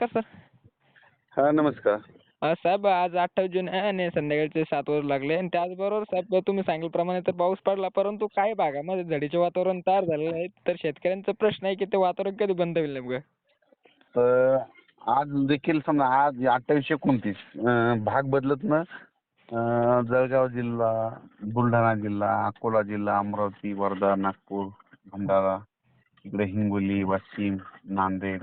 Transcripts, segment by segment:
नमस्कार सर. हा नमस्कार. अ, साहेब आज अठ्ठावीस जून आहे आणि संध्याकाळचे सात वाजू लागले आणि त्याचबरोबर साहेब तुम्ही सांगितल्याप्रमाणे तर पाऊस पडला परंतु काही भागामध्ये झडीचे वातावरण तयार झालेलं आहे तर शेतकऱ्यांचा प्रश्न आहे की ते वातावरण कधी बंद होईल नेमकं? आज देखील समजा आज अठ्ठावीस एकोणतीस अं, भाग बदलत ना अं, जळगाव जिल्हा बुलढाणा जिल्हा अकोला जिल्हा अमरावती वर्धा नागपूर भंडारा इकडे हिंगोली वाशिम नांदेड.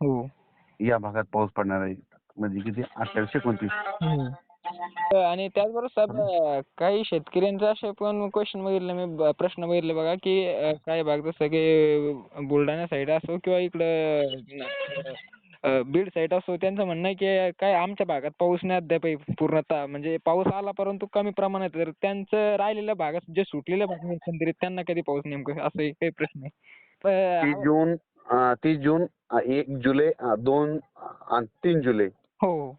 हो. या भागात पाऊस पडणार आहे. म्हणजे किती? अठ्ठावीस एकोणतीस आणि त्याचबरोबर साहेब काही शेतकऱ्यांचे असे पण क्वेश्चन बघितले मी ब- प्रश्न बघितले बघा की अ, काही भाग जसं की बुलढाणा साईड असो किंवा इकडं अ, बीड साईड असो त्यांचं म्हणणं आहे की काय आमच्या भागात पाऊस नाही अद्याप पूर्णतः. म्हणजे पाऊस आला परंतु कमी प्रमाणात तर त्यांचं राहिलेल्या भागात जे सुटलेल्या भाग आहेत एकंदरीत त्यांना कधी पाऊस नेमकं असं काही प्रश्न आहे. जून तीस जून एक जुलै दोन आणि तीन जुलै. हो.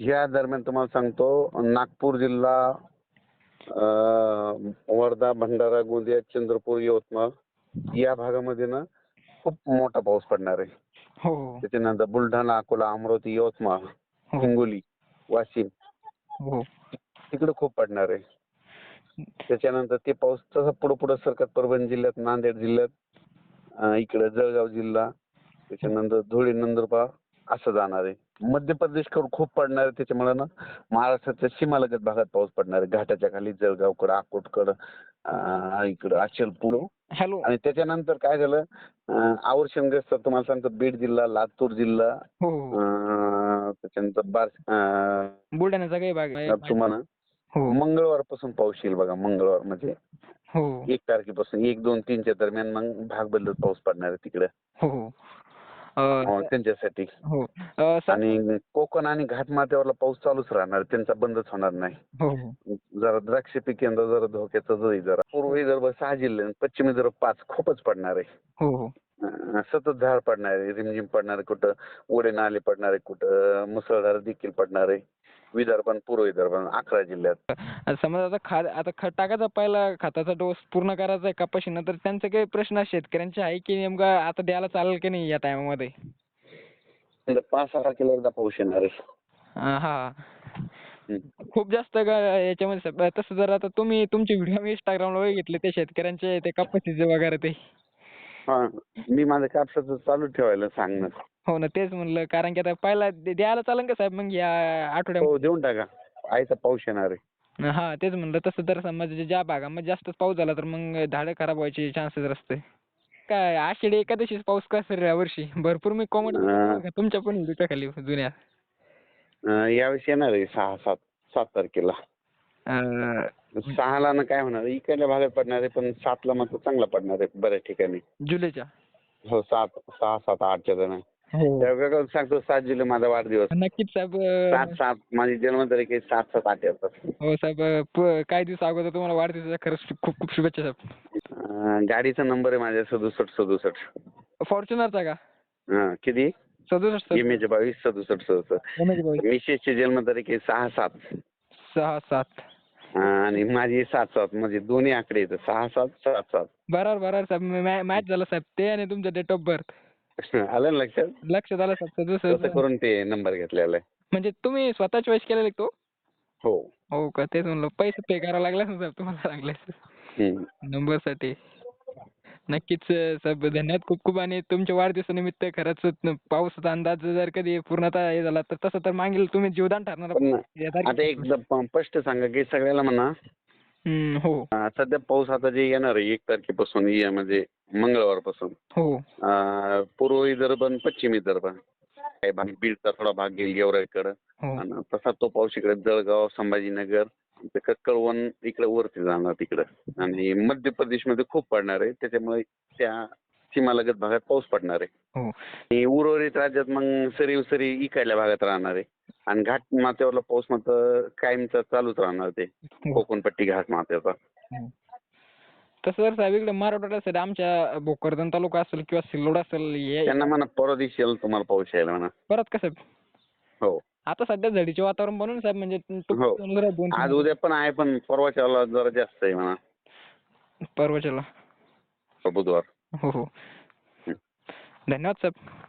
या दरम्यान तुम्हाला सांगतो नागपूर जिल्हा वर्धा भंडारा गोंदिया चंद्रपूर यवतमाळ या भागामध्ये ना खूप मोठा पाऊस पडणार आहे. हो. त्याच्यानंतर बुलढाणा अकोला अमरावती यवतमाळ हो. हिंगोली वाशिम हो. तिकडे खूप पडणार आहे. त्याच्यानंतर ते पाऊस तसा पुढे पुढे सरकत परभणी जिल्ह्यात नांदेड जिल्ह्यात इकडे जळगाव जिल्हा. त्याच्यानंतर धुळे नंदुरबार असं जाणार आहे. मध्य प्रदेशकडे खूप पडणार आहे. त्याच्यामुळे ना महाराष्ट्राच्या सीमालगत भागात पाऊस पडणार आहे. घाटाच्या खाली जळगावकडं अकोटकडं इकडं अचलपूर हॅलो आणि त्याच्यानंतर काय झालं? आवर्षणग्रस्त तुम्हाला सांगतो बीड जिल्हा लातूर जिल्हा हो. त्याच्यानंतर बार बुलढाण्याचा काही भाग तुम्हाला हो. मंगळवारपासून पाऊस येईल बघा मंगळवार म्हणजे. हो. एक तारखेपासून एक दोन तीनच्या दरम्यान मग भाग बदलत पाऊस पडणार आहे तिकडे. हो. त्यांच्यासाठी. हो. आणि कोकण आणि घाटमाथ्यावरला पाऊस चालूच राहणार त्यांचा बंदच होणार नाही. जरा द्राक्ष पीक यंदा जरा धोक्याचं जाईल जरा. पूर्व विदर्भ सहा जिल्हे पश्चिम विदर्भ पाच खूपच पडणार आहे. सतत झाड पडणार आहे रिमझिम पडणार आहे कुठं ओढे नाले पडणार आहे कुठं मुसळधार देखील पडणार आहे. विदर्भ आणि पूर्व विदर्भ अकरा जिल्ह्यात. समजा आता खा आता खत टाकायचा पहिला खताचा डोस पूर्ण करायचा आहे कपाशीनं तर त्यांचे काही प्रश्न शेतकऱ्यांचे आहे की नेमका आता द्यायला चालेल की नाही या टायमामध्ये म्हणजे पाच सहा तारखेला एकदा पाऊस येणार आहे. हा. खूप जास्त ग- याच्यामध्ये तसं जर आता तुम्ही तुमचे व्हिडिओ मी इंस्टाग्रामला बघितले ते शेतकऱ्यांचे ते कपाशीचे वगैरे ते. हा मी माझं कापसाचं चालू ठेवायला सांगणार. हो ना तेच म्हणलं कारण की आता पहिला दे- द्यायला चालेल का साहेब? मग या आठवड्यामध्ये. हो देऊन टाका. आयचा पाऊस येणार आहे. हा तेच म्हणलं तसं तर समजा ज्या भागामध्ये जास्त पाऊस झाला तर मग झाडं खराब व्हायचे चान्सेस असते. काय आषाढी एकादशी पाऊस कसा रे यावर्षी भरपूर मी कॉमेंट तुमच्या पण खाली जुन्या अं, यावेळेस येणार आहे सहा सात सात तारखेला. सहाला ना काय होणार? इकडल्या भागात पडणार आहे पण सातला मात्र चांगला पडणार आहे बऱ्याच ठिकाणी. जुलैच्या? हो सात सहा सात आठच्या दरम्यान हो. त्यावेळेला सांगतो सात जुलै माझा वाढदिवस. नक्कीच साहेब सात सात माझी जन्मतारीख आहे सात सात आठ येतात हो साहेब प- काही दिवस अगोदर तुम्हाला वाढदिवसाच्या खरंच खूप खूप शुभेच्छा साहेब. अं, गाडीचा नंबर आहे माझ्या सदुसष्ट सदुसष्ट. फॉर्च्युनरचा का? हा किती? सदुसष्ट एम एच बावीस सदुसष्ट सदुसष्ट. बावीस. मिसेसची जन्मतारीख आहे सहा सात. सहा सात. आणि माझी सात सात म्हणजे दोन्ही आकडे येतात सहा सात सात सात. बरोबर बरोबर साहेब. मॅच झाला साहेब. ते आणि तुमचं डेट ऑफ बर्थ आलं ना लक्षात? लक्षात आलं साहेब. तसं सदुसष्ट करून ते नंबर घेतलेला आहे. म्हणजे तुम्ही स्वतः चॉईस केलेला तो? हो. हो का? तेच म्हणलं पैसे पे करावं लागले ना साहेब तुम्हाला लागले हम्म. नंबरसाठी नक्कीच साहेब धन्यवाद. खूप खूप आणि तुमच्या वाढदिवसानिमित्त खरंच पावसाचा अंदाज जर कधी पूर्णतः हे झाला तर तसं तर मागील तुम्ही जीवदान ठरणार. आता एकदम स्पष्ट सांगा की सगळ्याला म्हणा. हो. सध्या पाऊस आता जे येणार आहे एक तारखेपासून म्हणजे मंगळवारपासून. हो. पूर्व विदर्भ आणि पश्चिम विदर्भ काही भाग बीडचा थोडा भाग गेल गेवराईकडं हो. आणि तसा तो पाऊस इकडे जळगाव संभाजीनगर ते कळवण इकडे वरती जाणार तिकडं. आणि मध्य प्रदेशमध्ये खूप पडणार आहे. त्याच्यामुळे त्या सीमालगत भागात पाऊस पडणार आहे. हो. आणि उर्वरित राज्यात मग सरी सरी इकडल्या भागात राहणार आहे. आणि घाट माथ्यावरला पाऊस मात्र कायमचा चालूच राहणार ते. हो. कोकणपट्टी घाट माथ्याचा. तसं जर साहेब इकडे मराठवाड्यात असेल आमच्या भोकरदन तालुका असेल किंवा सिल्लोड असेल हे त्यांना म्हणा परवा दिवशी यायला तुम्हाला पाऊस यायला म्हणा. परत का साहेब? हो. आता सध्या झडीचे वातावरण बनून साहेब म्हणजे टुक- हो. दोन आज उद्या पण आहे पण परवाच्या वेळेला जरा जास्त आहे म्हणा. परवाच्याला. बुधवार. हो हो. धन्यवाद साहेब.